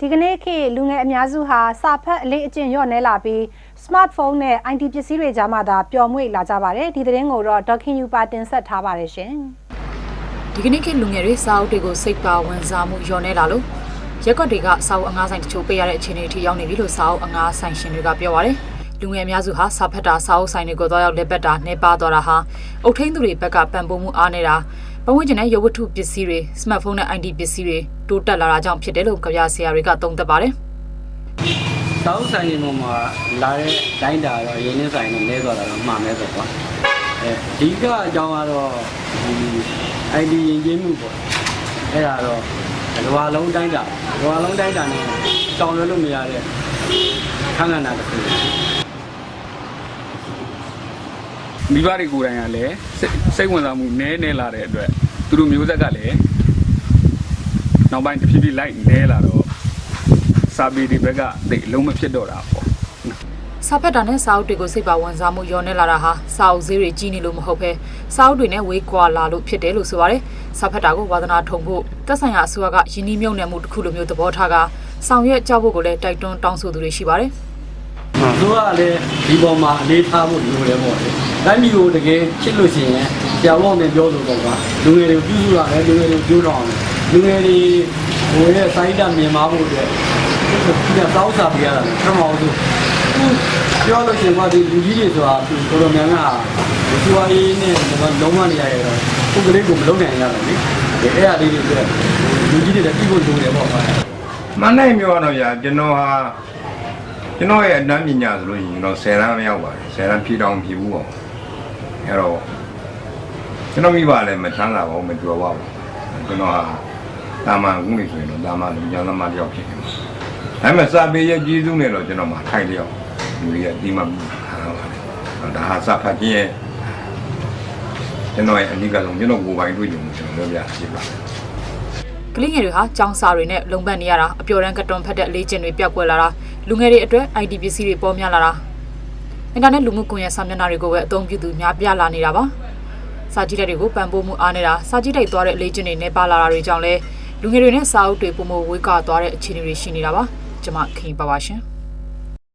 ဒီကနေ့ခေတ်လူငယ်အများစုဟာစာဖတ်အလေးအကျင့်လျော့နေလာပြီး smartphone နဲ့ IT ပစ္စည်းတွေကြားမှာသာပျော်မွေ့လာကြပါတယ်ဒီသတင်းကိုတော့ဒေါက်ခင်ယူပါတင်ဆက်ထားပါတယ်ရှင်ဒီကနေ့ခေတ်လူငယ်တွေစာအုပ်တွေကိုစိတ်ပါဝင်စားမှုလျော့နေလာလို့ရက်ကွက်တွေကစာအုပ်အငားဆိုင်တချို့ပေးရတဲ့အခြေအနေအထိရောက်နေပြီလို့စာအုပ်အငားဆိုင်ရှင်တွေကပြောပါတယ်လူငယ်အများစုဟာစာဖတ်တာစာအုပ်ဆိုင်တွေကိုသွားရောက်လက်ပတ်တာနေပါသွားတာဟာအုတ်ထင်းသူတွေဘက်ကပံ့ပိုးမှုအားနေတာ ပဝန်းကျင်နဲ့ရုပ်ဝတ္ထုပစ္စည်းတွေစမတ်ဖုန်းနဲ့ IT ပစ္စည်းတွေတိုးတက်လာတာကြောင့်ဖြစ်တယ်လို့ကြပြဆရာတွေကသုံးသပ်ပါတယ်တောက်ဆိုင်နေပေါ်မှာလာတဲ့တိုင်းတာတော့ရင်းနှင်းဆိုင်နဲ့လဲသွားတာတော့မှားမဲဆိုတော့အဲဒီကအကြောင်းကတော့ဒီ ID ရင်ကျင်းမှုပေါ့အဲ့ဒါတော့ဒီဝါလုံးတိုင်းတာဒီဝါလုံးတိုင်းတာနဲ့တောင်းရလို့မရတဲ့ခန်းကဏ္ဍတစ်ခု မိဘတွေကိုယ်တိုင်ကလည်းစိတ်စိတ်ဝင်စားမှုနည်းနည်းလာတဲ့အတွက်သူတို့မျိုးဆက်ကလည်းနောက်ပိုင်းတစ်ဖြည်းဖြည်းလိုက်နည်းလာတော့စာပေတွေဘက်ကသိအလုံးမဖြစ်တော့တာပေါ့စာဖတ်တာနဲ့စာအုပ်တွေကိုစိတ်ပါဝင်စားမှုလျော့နေလာတာဟာစာအုပ်ဈေးတွေကြီးနေလို့မဟုတ်ပဲစာအုပ်တွေနဲ့ဝေးကွာလာလို့ဖြစ်တယ်လို့ဆိုပါတယ်။စာဖတ်တာကိုဝါသနာထုံဖို့တက်ဆိုင်ရာအစိုးရကယင်းနှီးမြုပ်နှံမှုတစ်ခုလိုမျိုးသဘောထားကဆောင်ရွက်ကြဖို့ကိုလည်းတိုက်တွန်းတောင်းဆိုသူတွေရှိပါတယ် သူကလည်းဒီပေါ်မှာအနေထားဖို့လိုတယ်ပေါ့လေတိုင်းပြည်ကိုတကယ်ချစ်လို့ရှိရင်ဆရာဘောနဲ့ပြောလို့ပေါ့ကွာလူငယ်တွေကိုပြုစုရတယ်လူငယ်တွေကိုကြိုးတော်အောင်လူငယ်တွေဟိုရဲ့စိုင်းတမြင်မာဖို့အတွက်ဒီကတောက်စားပြရတာပထမဆုံးပြောလို့ရှိရင်ကဒီလူကြီးတွေဆိုတာတော်တော်များများဟာဒီစွာရေးနဲ့လုံးဝနေရရတော့ခုကလေးကိုမလုံးနိုင်ရတယ်လေဒီအဲ့အလေးတွေအတွက်လူကြီးတွေလည်းပြီးဖို့လိုတယ်ပေါ့ကွာမနိုင်ပြောရတော့ညာကျွန်တော်ဟာ ကျွန်တော်ရဲ့အတန်းပညာဆိုလို့ရှိရင်တော့10တန်းမရောက်ပါဘူး10တန်းဖြည့်တောင်ဖြည့်ဘူးပေါ့အဲ့တော့ကျွန်တော်မိဘလည်းမထမ်းလာပါဘူးမကြော်ပါဘူးကျွန်တော်ဟာတာမန်ဦးနေဆိုရင်တော့တာမန်လူကြောင်သမားတယောက်ဖြစ်နေမှာဒါပေမဲ့စာပေရဲ့ကျေးဇူးနဲ့တော့ကျွန်တော်မှထိုင်လျောက်လူတွေကဒီမှာခံရပါတယ်ဒါဟာစာဖတ်ခြင်းရဲ့ကျွန်တော်ရဲ့အဓိကဆုံးကျွန်တော်ကိုယ်ပိုင်တွေ့ကြုံမှုကျွန်တော်ပြောပြဖြစ်ပါတယ်။ ကလေးငယ်တွေဟာចောင်းစာတွေနဲ့လုံပတ်နေရတာအပျော်တမ်းကတွန်ဖက်တဲ့အလေးကျင့်တွေပျောက်ကွယ်လာတာလူငယ်တွေအတွက် IT ပစ္စည်းတွေပေါ်များလာတာအင်တာနက်လူမှုကွန်ရက်စာမျက်နှာတွေကိုပဲအသုံးပြုသူများပြားလာနေတာပါ။စာကြည့်တဲ့တွေကိုပံ့ပိုးမှုအားနေတာစာကြည့်တိုက်သွားတဲ့အလေးကျင့်တွေနဲ့ပါလာတာတွေကြောင့်လဲလူငယ်တွေနဲ့စာအုပ်တွေပုံမဝေးကွာသွားတဲ့အခြေအနေတွေရှိနေတာပါ။ကျွန်မခင်ပါပါရှင်။